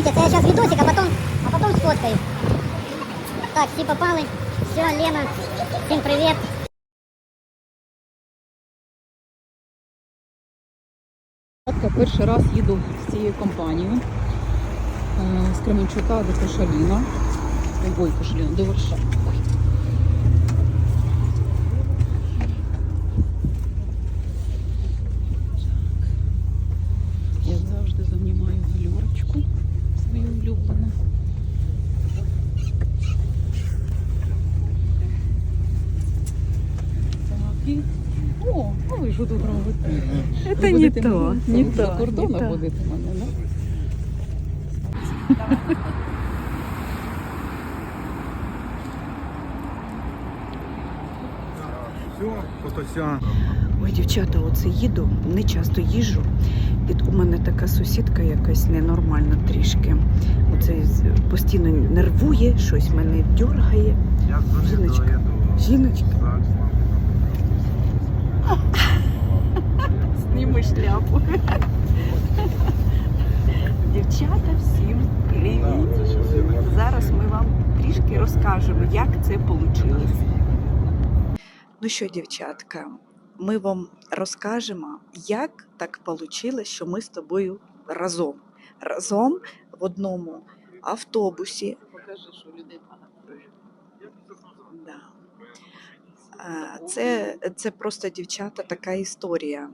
Смотрите, я сейчас видосик, а потом, а потом сфоткаю. Так, всі попали. Все, Лена, всем привет. Перший раз їду з цією компанією е, з Кременчука до Кошаліна. Ой, Кошаліна, до Варшави. О, а ви тут робите? Это не то, не за то, кордоном не то. будете мене, да? Ой, дівчата, оце їду, не часто їжджу. І у мене така сусідка якась ненормальна трішки. Оце постійно нервує, щось мене дергає. Жіночка. Жіночка. Так, Зніми шляпу. Дівчата, всім привіт. Зараз ми вам трішки розкажемо, як це вийшло. Ну що, дівчатка, ми вам розкажемо, як так вийшло, що ми з тобою разом. Разом в одному автобусі. Покажи, що людей багато. Да. А, Це, це просто дівчата така історія.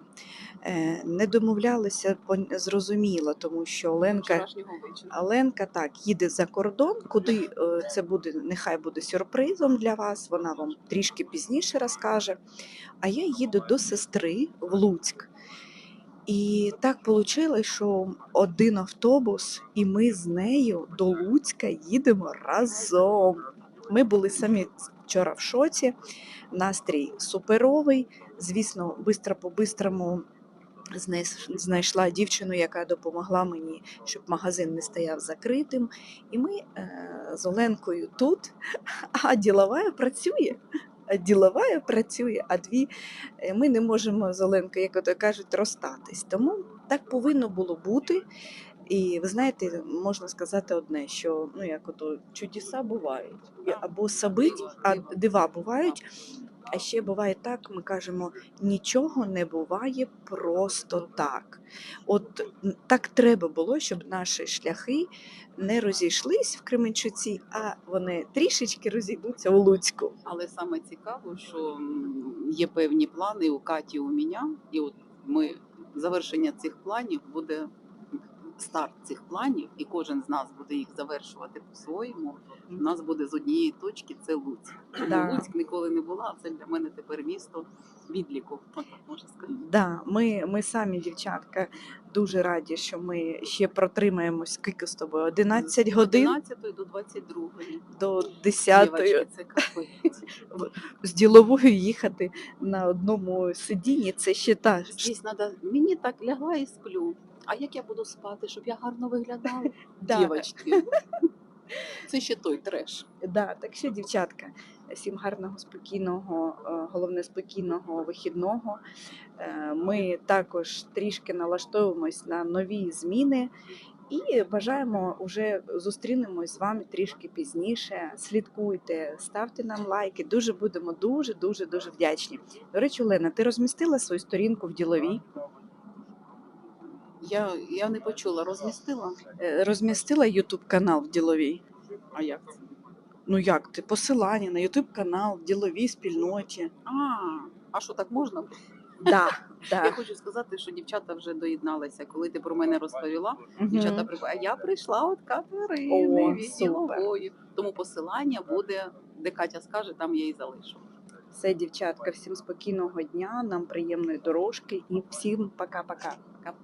Е, Не домовлялися зрозуміло, тому що Оленка. Вчорашнього вечора. А Ленка так їде за кордон, куди е, це буде, нехай буде сюрпризом для вас. Вона вам трішки пізніше розкаже. А я їду до сестри в Луцьк. І так вийшло, що один автобус, і ми з нею до Луцька їдемо разом. Ми були самі вчора в шоці. Настрій суперовий. Звісно, бистро по-бистрому знайшла дівчину, яка допомогла мені, щоб магазин не стояв закритим. І ми е, з Оленкою тут, а ділова працює. Ділова працює, а дві е, ми не можемо з Оленкою, як ото кажуть, розстатись. Тому так повинно було бути. І ви знаєте, можна сказати одне, що ну як ото чудеса бувають, або сабить, а дива бувають. А ще буває так, ми кажемо, нічого не буває просто так. От так треба було, щоб наші шляхи не розійшлись в Кременчуці, а вони трішечки розійдуться у Луцьку. Але саме цікаво, що є певні плани у Каті, у мене, і от ми завершення цих планів буде старт цих планів, і кожен з нас буде їх завершувати по-своєму. У нас буде з однієї точки це Луцьк. Да. Луцьк ніколи не була. Це для мене тепер місто відліку. Можна сказати. Да, ми, ми самі, дівчатка, дуже раді, що ми ще протримаємось скільки з тобою? 11 З годин 11 до 22. до 10 Дівочки, це капець. з діловою їхати на одному сидінні. Це ще та Здесь надо, мені так лягла і сплю. А як я буду спати, щоб я гарно виглядала? Дівочки. Це ще той треш. Да, так що, дівчатка, всім гарного, спокійного, е, головне спокійного вихідного. Е, Ми також трішки налаштовуємось на нові зміни і бажаємо вже зустрінемось з вами трішки пізніше. Слідкуйте, ставте нам лайки. Дуже будемо дуже, дуже, дуже вдячні. До речі, Олена, ти розмістила свою сторінку в діловій? Я, я не почула, розмістила. Е, Розмістила YouTube канал в діловій. А як це? Ну як ти? Посилання на YouTube канал в діловій спільноті. А, а що так можна? Да, Я хочу сказати, що дівчата вже доєдналися. Коли ти про мене розповіла, Мгм. дівчата прийшли. А я прийшла от Катерини від ділової. Тому посилання буде, де Катя скаже, там я і залишу. Все, дівчатка, всім спокійного дня, нам приємної дорожки і всім пока-пока. Пока.